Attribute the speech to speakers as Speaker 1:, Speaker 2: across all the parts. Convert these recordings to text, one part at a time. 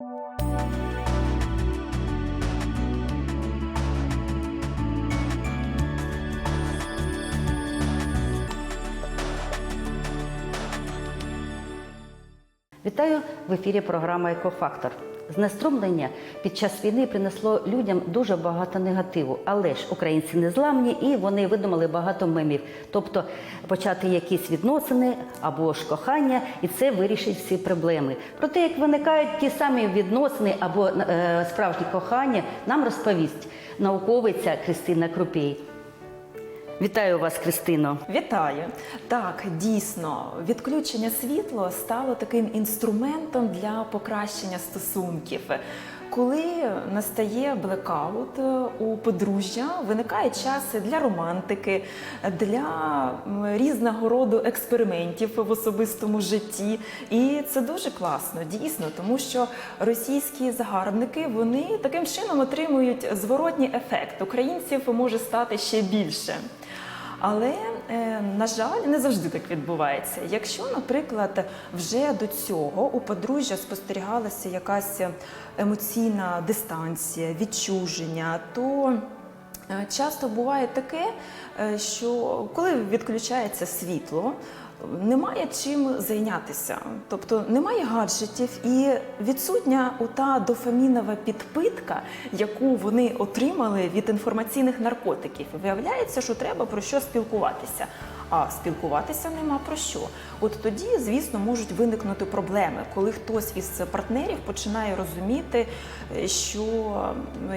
Speaker 1: Вітаю в ефірі програма Екофактор. Знеструмлення під час війни принесло людям дуже багато негативу, але ж українці не зламні і вони видумали багато мемів, тобто почати якісь відносини або ж кохання, і це вирішить всі проблеми. Про те, як виникають ті самі відносини або е, справжні кохання, нам розповість науковиця Кристина Крупій. Вітаю вас, Кристино.
Speaker 2: Вітаю! Так, дійсно, відключення світла стало таким інструментом для покращення стосунків. Коли настає блекаут у подружжя, виникає час для романтики, для різного роду експериментів в особистому житті. І це дуже класно, дійсно, тому що російські загарбники вони таким чином отримують зворотній ефект. Українців може стати ще більше. Але е, на жаль, не завжди так відбувається. Якщо, наприклад, вже до цього у подружжя спостерігалася якась емоційна дистанція, відчуження, то е, часто буває таке, е, що коли відключається світло, немає чим зайнятися, тобто немає гаджетів і відсутня ота дофамінова підпитка, яку вони отримали від інформаційних наркотиків. Виявляється, що треба про що спілкуватися. А спілкуватися нема про що. От тоді, звісно, можуть виникнути проблеми, коли хтось із партнерів починає розуміти, е, що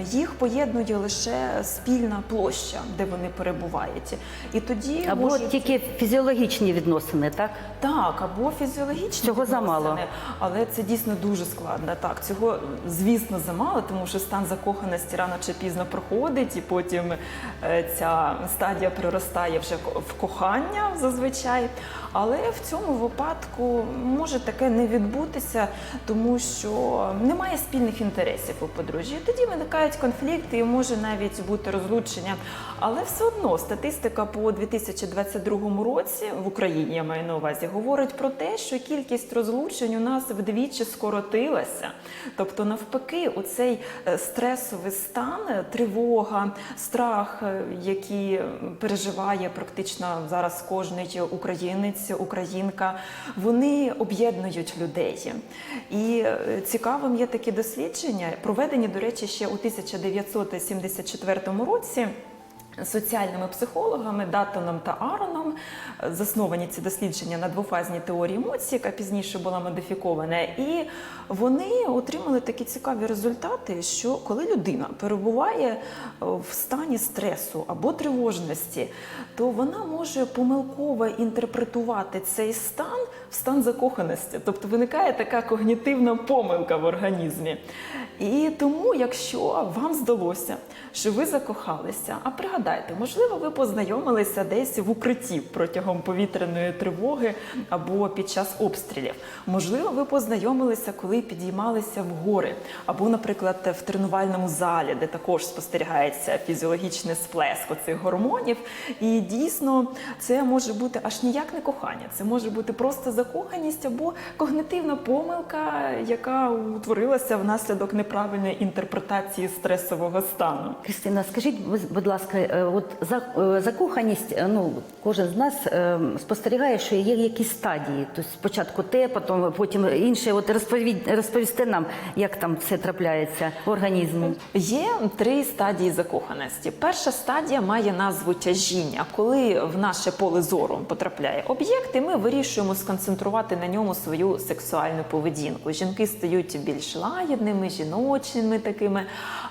Speaker 2: їх поєднує лише спільна площа, де вони перебувають. І тоді
Speaker 1: Або
Speaker 2: можуть...
Speaker 1: тільки фізіологічні відносини, так?
Speaker 2: Так, або фізіологічні
Speaker 1: Цього
Speaker 2: відносини.
Speaker 1: замало.
Speaker 2: але це дійсно дуже складно. Так, цього звісно замало, тому що стан закоханості рано чи пізно проходить, і потім е, ця стадія переростає вже в кохання зазвичай. Але в цьому випадку може таке не відбутися, тому що немає спільних інтересів у подружжі. Тоді виникають конфлікти і може навіть бути розлучення. Але все одно статистика по 2022 році в Україні я маю на увазі говорить про те, що кількість розлучень у нас вдвічі скоротилася. Тобто, навпаки, у цей е, стресовий стан, тривога, страх, е, які переживає практично зараз кожний українець, українка, вони об'єднують людей. І е, цікавим є такі дослідження, проведені, до речі, ще у 1974 році. Соціальними психологами Даттоном та Ароном засновані ці дослідження на двофазній теорії емоцій, яка пізніше була модифікована, і вони отримали такі цікаві результати, що коли людина перебуває е, в стані стресу або тривожності, то вона може помилково інтерпретувати цей стан в стан закоханості, тобто виникає така когнітивна помилка в організмі. І тому, якщо вам здалося, що ви закохалися, а пригадайте, можливо, ви познайомилися десь в укритті протягом повітряної тривоги або під час обстрілів. Можливо, ви познайомилися, коли підіймалися в гори, або, наприклад, в тренувальному залі, де також спостерігається фізіологічний сплеск цих гормонів. І дійсно це може бути аж ніяк не кохання, це може бути просто закоханість або когнитивна помилка, яка утворилася внаслідок неправильної інтерпретації стресового стану.
Speaker 1: Кристина, скажіть, будь ласка, от е, закоханість, е, ну кожен з нас е, спостерігає, що є якісь стадії. Тобто спочатку те, потім потім інше. От розповідь розповісти нам, як там це трапляється в організму.
Speaker 2: Є три стадії закоханості. Перша стадія має назву тяжіння, коли в наше поле зору потрапляє об'єкт, і ми вирішуємо сконцентрувати на ньому свою сексуальну поведінку. Жінки стають більш лагідними, жіночними такими.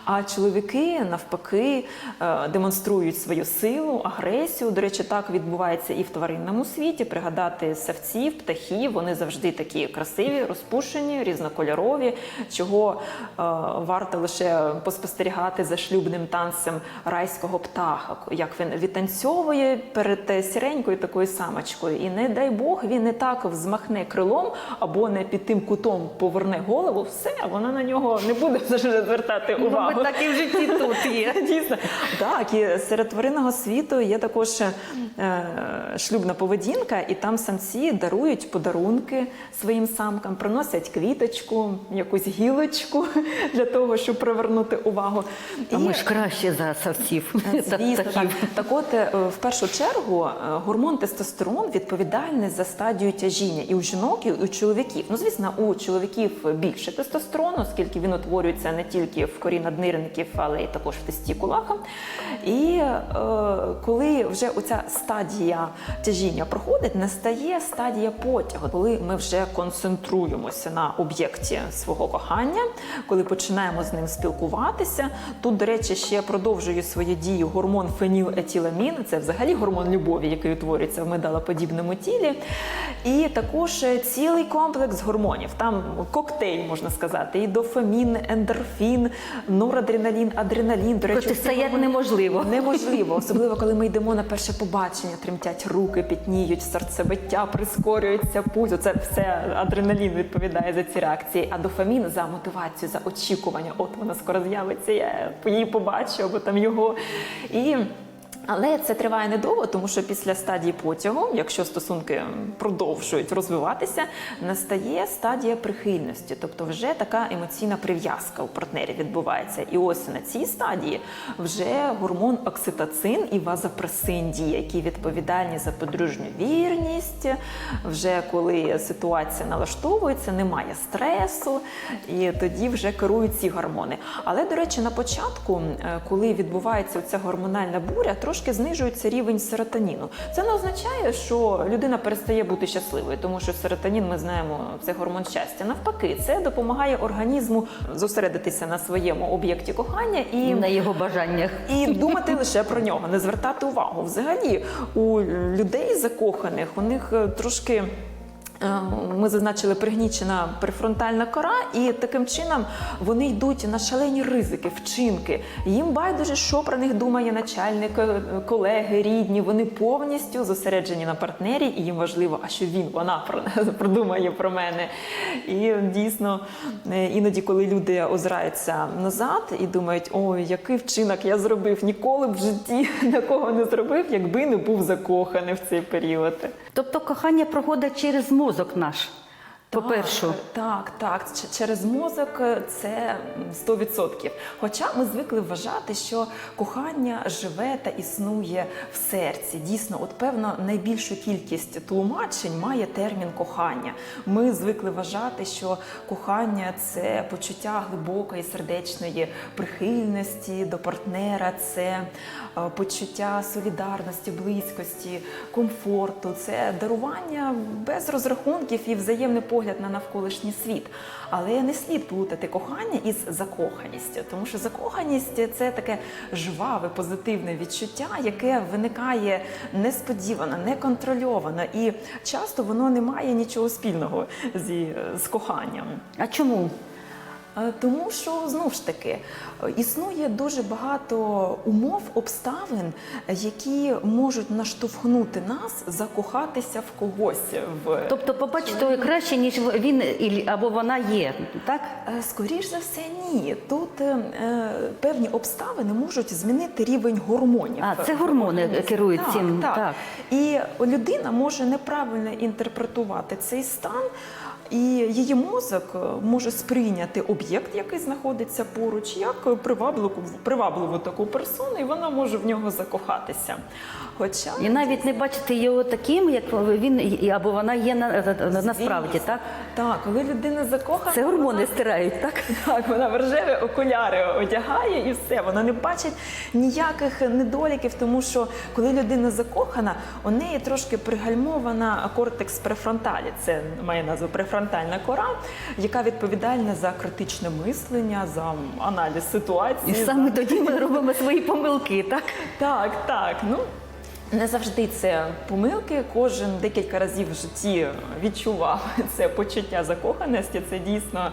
Speaker 2: А чоловіки навпаки е, демонструють свою силу, агресію. До речі, так відбувається і в тваринному світі. Пригадати савців, птахів, вони завжди такі красиві, розпушені, різнокольорові. Чого е, варто лише поспостерігати за шлюбним танцем райського птаха, як він відтанцьовує перед сіренькою такою самочкою. І не дай Бог він не так взмахне крилом або не під тим кутом поверне голову. Все, вона на нього не вже звертати увагу.
Speaker 1: Мабуть, так і в житті тут є.
Speaker 2: Дійсно, так і серед тваринного світу є також е, шлюбна поведінка, і там самці дарують подарунки своїм самкам, приносять квіточку, якусь гілочку для того, щоб привернути увагу.
Speaker 1: А
Speaker 2: І-
Speaker 1: ми ж краще за савців. за
Speaker 2: Звісно, так. так от е, в першу чергу е, гормон тестостерон відповідальний за стадію тяжіння і у жінок, і у чоловіків. Ну, звісно, у чоловіків більше тестостерону, оскільки він утворюється не тільки в корі наднирників, але й також в тестікулах. І е, коли вже оця стадія тяжіння проходить, настає стадія потягу, коли ми вже концентруємося на об'єкті свого кохання, коли починаємо з ним спілкуватися. Тут, до речі, ще продовжує свою дію гормон фенілетиламін. Це взагалі гормон любові, який утворюється в медалоподібному тілі. І також е, цілий комплекс гормонів. Там коктейль можна сказати, і дофамін, ендорфін, норадреналін, адреналін. До речі, ці гормони-
Speaker 1: неможливо.
Speaker 2: Неможливо, особливо коли ми йдемо на перше побачення, тремтять руки, пітніють, серцебиття, прискорюється пульс. Це все адреналін відповідає за ці реакції. А дофамін за мотивацію, за очікування. От вона скоро з'явиться, я її побачу, або там його. І але це триває недовго, тому що після стадії потягу, якщо стосунки продовжують розвиватися, настає стадія прихильності, тобто вже така емоційна прив'язка у партнері відбувається. І ось на цій стадії вже гормон окситоцин і вазопресин діє, які відповідальні за подружню вірність. Вже коли ситуація налаштовується, немає стресу, і тоді вже керують ці гормони. Але, до речі, на початку, е, коли відбувається ця гормональна буря, трошки знижується рівень серотоніну. Це не означає, що людина перестає бути щасливою, тому що серотонін, ми знаємо, це гормон щастя. Навпаки, це допомагає організму зосередитися на своєму об'єкті кохання і
Speaker 1: на його бажаннях.
Speaker 2: і думати лише про нього, не звертати увагу. Взагалі, у людей закоханих у них е, трошки. Е, Ми зазначили пригнічена префронтальна кора, і таким чином вони йдуть на шалені ризики, вчинки. Їм байдуже, що про них думає начальник, е, колеги, рідні. Вони повністю зосереджені на партнері, і їм важливо, а що він, вона про продумає про мене. І дійсно, е, іноді, коли люди озираються назад і думають, ой, який вчинок я зробив, ніколи б в житті такого не зробив, якби не був закоханий в цей період.
Speaker 1: Тобто кохання проходить через мозок наш. По-перше,
Speaker 2: Так, так, так. Через мозок е, це м, 100%. Хоча ми звикли вважати, що кохання живе та існує в серці. Дійсно, от певно, найбільшу кількість тлумачень має термін кохання. Ми звикли вважати, що кохання це почуття глибокої сердечної прихильності до партнера, це е, почуття солідарності, близькості, комфорту, це дарування без розрахунків і взаємний погляд на навколишній світ. Але не слід плутати кохання із закоханістю, тому що закоханість це таке жваве, позитивне відчуття, яке виникає несподівано, неконтрольовано, і часто воно не має нічого спільного зі з коханням.
Speaker 1: а чому?
Speaker 2: Е, Тому що знову ж таки існує дуже багато умов, обставин, які можуть наштовхнути нас закохатися в когось. В
Speaker 1: Тобто побачити краще, ніж він або вона є, так?
Speaker 2: Е, скоріш за все, ні. Тут е, певні обставини можуть змінити рівень гормонів.
Speaker 1: А, це гормони
Speaker 2: організмі.
Speaker 1: керують
Speaker 2: так,
Speaker 1: цим,
Speaker 2: Так.
Speaker 1: так.
Speaker 2: І людина може неправильно інтерпретувати цей стан. І її мозок е, може сприйняти об'єкт, який знаходиться поруч, як привабливу, привабливу таку персону, і вона може в нього закохатися. Хоча
Speaker 1: І навіть не бачити його таким, як він або вона є на, на- насправді, так?
Speaker 2: Так, коли людина закохана,
Speaker 1: Це гормони
Speaker 2: вона-
Speaker 1: стирають, так?
Speaker 2: Так, вона в рожеві окуляри одягає і все. Вона не бачить ніяких недоліків, тому що коли людина закохана, у неї трошки пригальмована кортекс префронталі. Це має назву префронтальна кора, яка відповідальна за критичне мислення, за аналіз ситуації.
Speaker 1: І саме тоді ми робимо свої помилки, так?
Speaker 2: Так, так. Ну не завжди це помилки. Кожен декілька разів в житті відчував це почуття закоханості. Це дійсно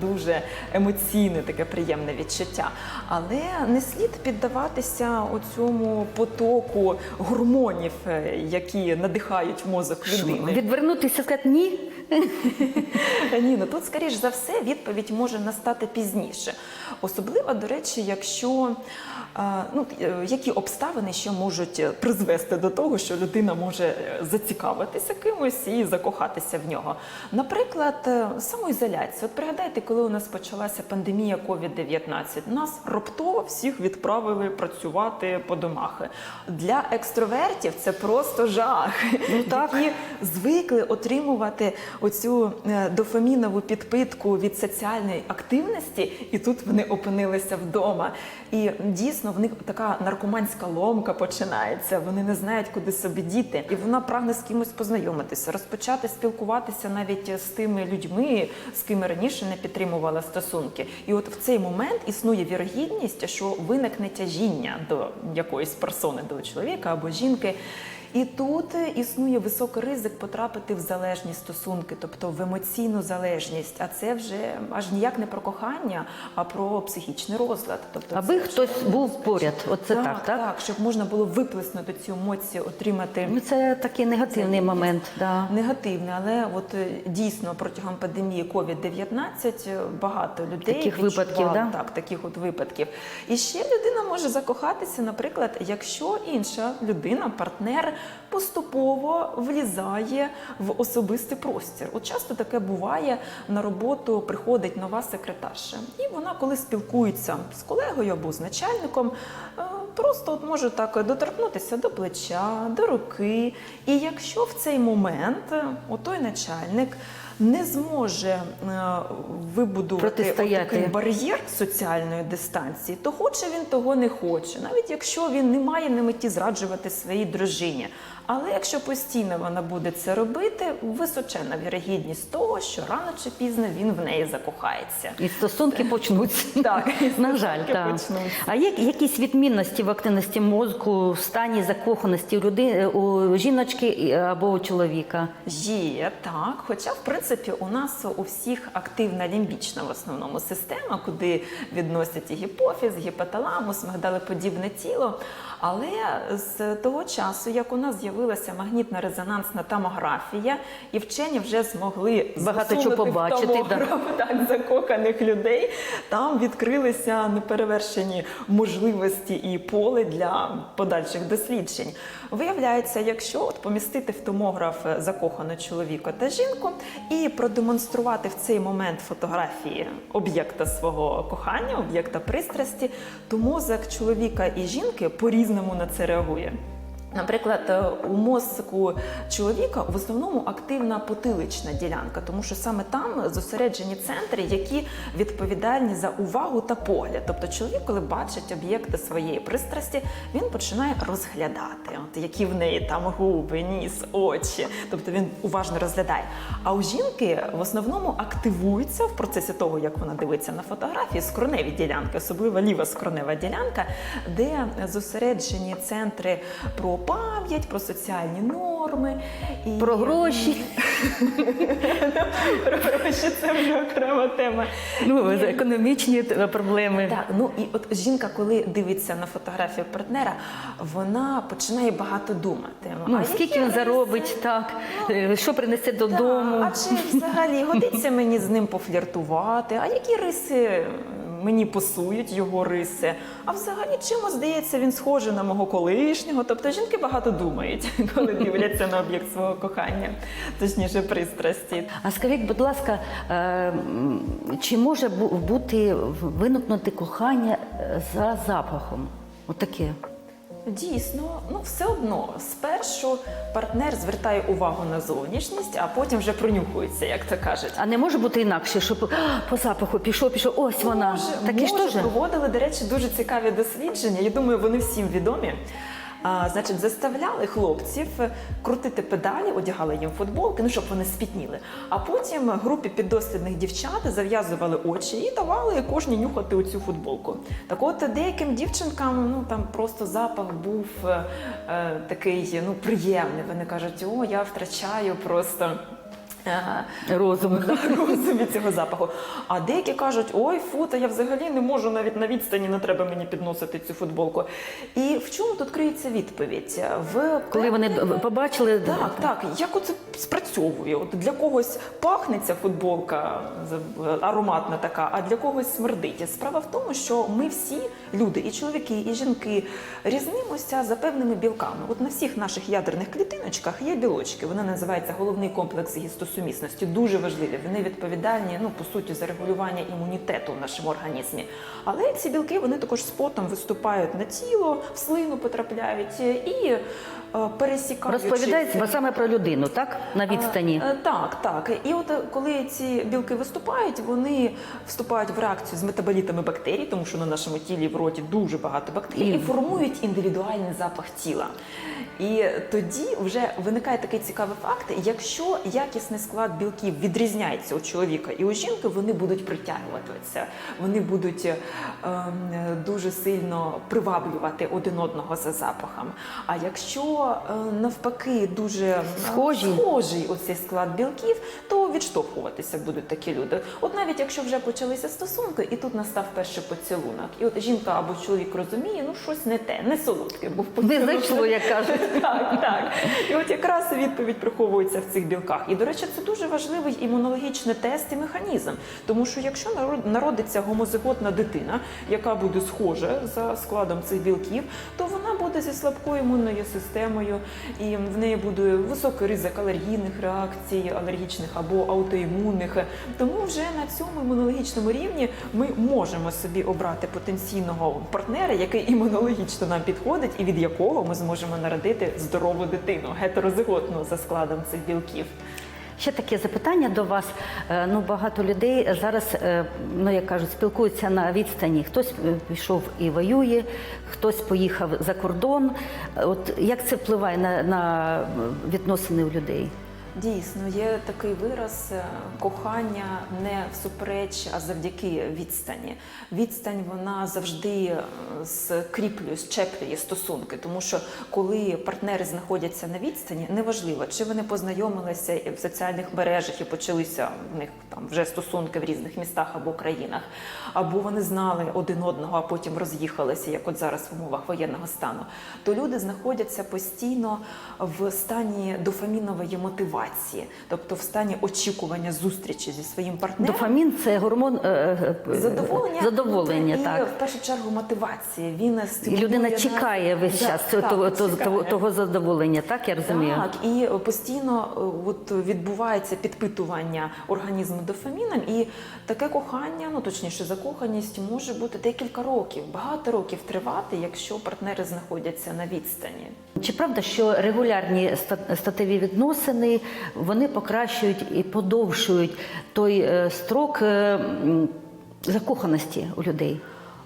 Speaker 2: дуже емоційне, таке приємне відчуття. Але не слід піддаватися оцьому потоку гормонів, е, які надихають мозок людини.
Speaker 1: Відвернутися, сказати ні,
Speaker 2: Ні, ну тут, скоріш за все, відповідь може настати пізніше. Особливо, до речі, якщо ну, е, які обставини ще можуть е, призвести до того, що людина може е, зацікавитися кимось і закохатися в нього. Наприклад, самоізоляція. От пригадайте, коли у нас почалася пандемія COVID-19, нас раптово всіх відправили працювати по домах. Для екстровертів це просто жах.
Speaker 1: Ну, так.
Speaker 2: які звикли отримувати оцю дофамінову підпитку від соціальної активності, і тут вони опинилися вдома. І дійсно в них така наркоманська ломка починається. Вони не знають, куди собі діти, і вона прагне з кимось познайомитися, розпочати спілкуватися навіть з тими людьми, з ким раніше не підтримувала стосунки. І от в цей момент існує вірогідність, що виникне тяжіння до якоїсь персони, до чоловіка або жінки. І тут е, існує високий ризик потрапити в залежні стосунки, тобто в емоційну залежність. А це вже аж ніяк не про кохання, а про психічний розлад. Тобто,
Speaker 1: Аби
Speaker 2: це
Speaker 1: хтось
Speaker 2: вже-
Speaker 1: був поряд. Оце так, так?
Speaker 2: так, щоб можна було виплеснути цю емоцію, отримати.
Speaker 1: Ну, це такий негативний момент. Да.
Speaker 2: Негативне, але от е, дійсно протягом пандемії COVID-19 е, багато людей
Speaker 1: Таких випадків, да?
Speaker 2: так, таких от випадків. І ще людина може закохатися, наприклад, якщо інша людина, партнер, поступово влізає в особистий простір. От часто таке буває на роботу, приходить нова секретарша, і вона, коли спілкується з колегою або з начальником, е, просто от може так доторкнутися до плеча, до руки. І якщо в цей момент е, отой начальник не зможе е, вибудувати такий бар'єр соціальної дистанції, то хоче він того не хоче, навіть якщо він не має на меті зраджувати своїй дружині. Але якщо постійно вона буде це робити, височена вірогідність того, що рано чи пізно він в неї закохається.
Speaker 1: І стосунки почнуться.
Speaker 2: Так,
Speaker 1: на жаль, так.
Speaker 2: почнуться.
Speaker 1: А є якісь відмінності в активності мозку, в стані закоханості у людини, у жіночки або у чоловіка?
Speaker 2: Є так, хоча в принципі у нас у всіх активна лімбічна в основному система, куди відносять і гіпофіз, гіпоталамус, мигдалеподібне тіло. Але з того часу, як у нас з'явилася магнітно-резонансна томографія, і вчені вже змогли
Speaker 1: Багато чого побачити, да.
Speaker 2: так, закоханих людей, там відкрилися неперевершені можливості і поле для подальших досліджень. Виявляється, якщо от помістити в томограф закоханого чоловіка та жінку і продемонструвати в цей момент фотографії об'єкта свого кохання, об'єкта пристрасті, то мозок чоловіка і жінки по-різному на це реагує. Наприклад, е, у мозку чоловіка в основному активна потилична ділянка, тому що саме там зосереджені центри, які відповідальні за увагу та погляд. Тобто, чоловік, коли бачить об'єкти своєї пристрасті, він починає розглядати, от які в неї там губи, ніс, очі. Тобто він уважно розглядає. А у жінки в основному активуються в процесі того, як вона дивиться на фотографії, скроневі ділянки, особливо ліва скронева ділянка, де зосереджені центри про пам'ять, про соціальні норми і
Speaker 1: Про гроші,
Speaker 2: Про гроші це вже окрема тема.
Speaker 1: ну, економічні проблеми.
Speaker 2: Так, ну і от жінка, коли дивиться на фотографію партнера, вона починає багато думати.
Speaker 1: Ну,
Speaker 2: А
Speaker 1: скільки він заробить, так, е, що принесе додому.
Speaker 2: А чи взагалі годиться мені з ним пофліртувати? А які риси мені пасують його риси? А взагалі чимось здається, він схожий на мого колишнього. Тобто жінки багато думають, коли дивляться на об'єкт свого кохання, точніше пристрасті.
Speaker 1: А скажіть, будь ласка, е, чи може бути виникнути кохання е, за запахом? Отаке.
Speaker 2: Дійсно, ну все одно спершу партнер звертає увагу на зовнішність, а потім вже пронюхується, як то кажуть.
Speaker 1: А не може бути інакше, щоб по запаху пішов, пішов, ось вона.
Speaker 2: Може,
Speaker 1: Таке ж теж?
Speaker 2: проводили, до речі, дуже цікаві дослідження. Я думаю, вони всім відомі. А, значить, заставляли хлопців крутити педалі, одягали їм футболки, ну щоб вони спітніли. А потім групі піддослідних дівчат зав'язували очі і давали кожній нюхати оцю футболку. Так от деяким дівчинкам ну там просто запах був е, такий ну приємний. Вони кажуть, о, я втрачаю просто е,
Speaker 1: Розум.
Speaker 2: да, цього запаху. А деякі кажуть, ой, фу, та я взагалі не можу навіть на відстані, не треба мені підносити цю футболку. І в чому тут криється відповідь? В
Speaker 1: Коли вони побачили,
Speaker 2: так, так. Як оце спрацьовує? От для когось пахне ця футболка ароматна така, а для когось смердить. Справа в тому, що ми всі люди, і чоловіки, і жінки, різнимося за певними білками. От на всіх наших ядерних клітиночках є білочки. Вони називаються головний комплекс гістосумісності. Дуже важливі. Вони відповідальні, ну по суті, за регулювання імунітету в нашому організмі. Але ці білки вони також спотом виступають на тіло, в слину потрапляють і пересікаючи...
Speaker 1: розповідається саме про людину, так? На відстані.
Speaker 2: Е, е, Так, так. І от е, коли ці білки виступають, вони вступають в реакцію з метаболітами бактерій, тому що на нашому тілі в роті дуже багато бактерій,
Speaker 1: І-
Speaker 2: і формують індивідуальний запах тіла. І тоді вже виникає такий цікавий факт: якщо якісний склад білків відрізняється у чоловіка і у жінки, вони будуть притягуватися, вони будуть е, ем, дуже сильно приваблювати один одного за запахом. А якщо е, навпаки дуже е,
Speaker 1: Схожі.
Speaker 2: схожий оцей склад білків, то відштовхуватися будуть такі люди. От навіть якщо вже почалися стосунки, і тут настав перший поцілунок, і от жінка або чоловік розуміє, ну щось не те, не солодке, був
Speaker 1: Не
Speaker 2: поцілунок.
Speaker 1: зайшло, як кажуть.
Speaker 2: Так, так. І от якраз відповідь приховується в цих білках. І, до речі, це дуже важливий імунологічний тест і механізм. Тому що якщо народиться гомозиготна дитина, яка буде схожа за складом цих білків, то вона буде зі слабкою імунною системою, і в неї буде високий ризик алергійних реакцій, алергічних або аутоімунних. Тому вже на цьому імунологічному рівні ми можемо собі обрати потенційного партнера, який імунологічно нам підходить, і від якого ми зможемо народити здорову дитину, гетерозиготну за складом цих білків.
Speaker 1: Ще таке запитання до вас. Е, Ну, багато людей зараз, е, ну як кажуть, спілкуються на відстані. Хтось е, пішов і воює, хтось поїхав за кордон. От як це впливає на, на відносини у людей?
Speaker 2: Дійсно, є такий вираз е, кохання не всупереч, а завдяки відстані. Відстань вона завжди е, скріплює, щеплює стосунки, тому що коли партнери знаходяться на відстані, неважливо, чи вони познайомилися в соціальних мережах і почалися в них там вже стосунки в різних містах або країнах, або вони знали один одного, а потім роз'їхалися, як от зараз в умовах воєнного стану, то люди знаходяться постійно в стані дофамінової мотивації, тобто в стані очікування зустрічі зі своїм партнером.
Speaker 1: Дофамін це гормон е, е,
Speaker 2: Задоволення,
Speaker 1: задоволення
Speaker 2: і
Speaker 1: так.
Speaker 2: в першу чергу мотивації. Він
Speaker 1: І людина чекає весь
Speaker 2: Так,
Speaker 1: час
Speaker 2: так,
Speaker 1: того,
Speaker 2: чекає.
Speaker 1: того, того задоволення, так я розумію?
Speaker 2: Так, і постійно е, от відбувається підпитування організму дофаміном, і таке кохання, ну точніше, закоханість може бути декілька років, багато років тривати, якщо партнери знаходяться на відстані.
Speaker 1: Чи правда, що регулярні ста- статеві відносини вони покращують і подовшують той е, строк е, закоханості у людей?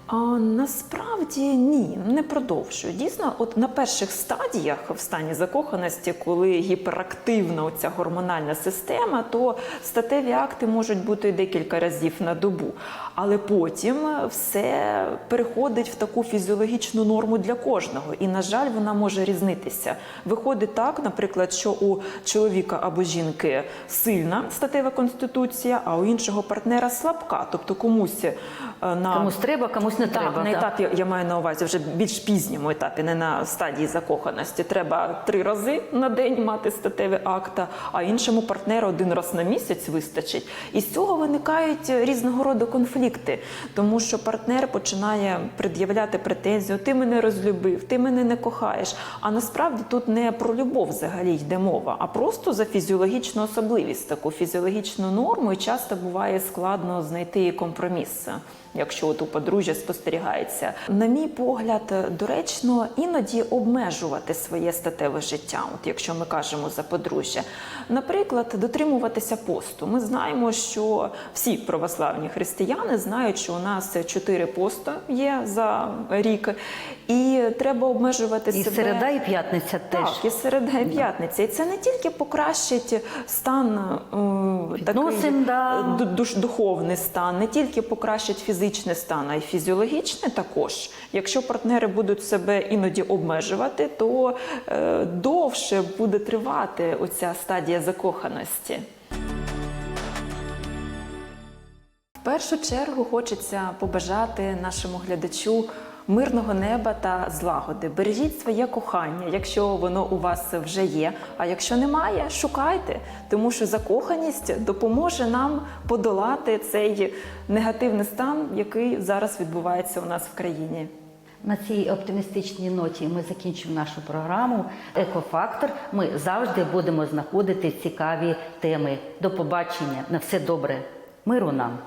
Speaker 2: А насправді ні, не продовжую. Дійсно, от на перших стадіях в стані закоханості, коли гіперактивна оця гормональна система, то статеві акти можуть бути декілька разів на добу. Але потім все переходить в таку фізіологічну норму для кожного. І, на жаль, вона може різнитися. Виходить так, наприклад, що у чоловіка або жінки сильна статева конституція, а у іншого партнера слабка. Тобто комусь е, на
Speaker 1: Комусь треба, комусь не
Speaker 2: так,
Speaker 1: треба.
Speaker 2: на етапі я маю на увазі вже більш пізньому етапі, не на стадії закоханості. Треба три рази на день мати статеві акта, а іншому партнеру один раз на місяць вистачить. І з цього виникають різного роду конфлікти, тому що партнер починає пред'являти претензію: ти мене розлюбив, ти мене не кохаєш. А насправді тут не про любов взагалі йде мова, а просто за фізіологічну особливість, таку фізіологічну норму, і часто буває складно знайти компроміс якщо от у подружжя спостерігається. На мій погляд, доречно іноді обмежувати своє статеве життя, от якщо ми кажемо за подружжя. Наприклад, дотримуватися посту. Ми знаємо, що всі православні християни знають, що у нас чотири посту є за рік, і треба обмежувати
Speaker 1: і
Speaker 2: себе.
Speaker 1: І середа і п'ятниця теж.
Speaker 2: Так, і середа і п'ятниця. І це не тільки покращить стан е, такий,
Speaker 1: да.
Speaker 2: духовний стан, не тільки покращить фізичний стан, а й фізіологічний також. Якщо партнери будуть себе іноді обмежувати, то е, довше буде тривати оця стадія закоханості. В першу чергу хочеться побажати нашому глядачу мирного неба та злагоди. Бережіть своє кохання, якщо воно у вас вже є. А якщо немає, шукайте, тому що закоханість допоможе нам подолати цей негативний стан, який зараз відбувається у нас в країні.
Speaker 1: На цій оптимістичній ноті ми закінчимо нашу програму Екофактор. Ми завжди будемо знаходити цікаві теми. До побачення. На все добре. Миру нам.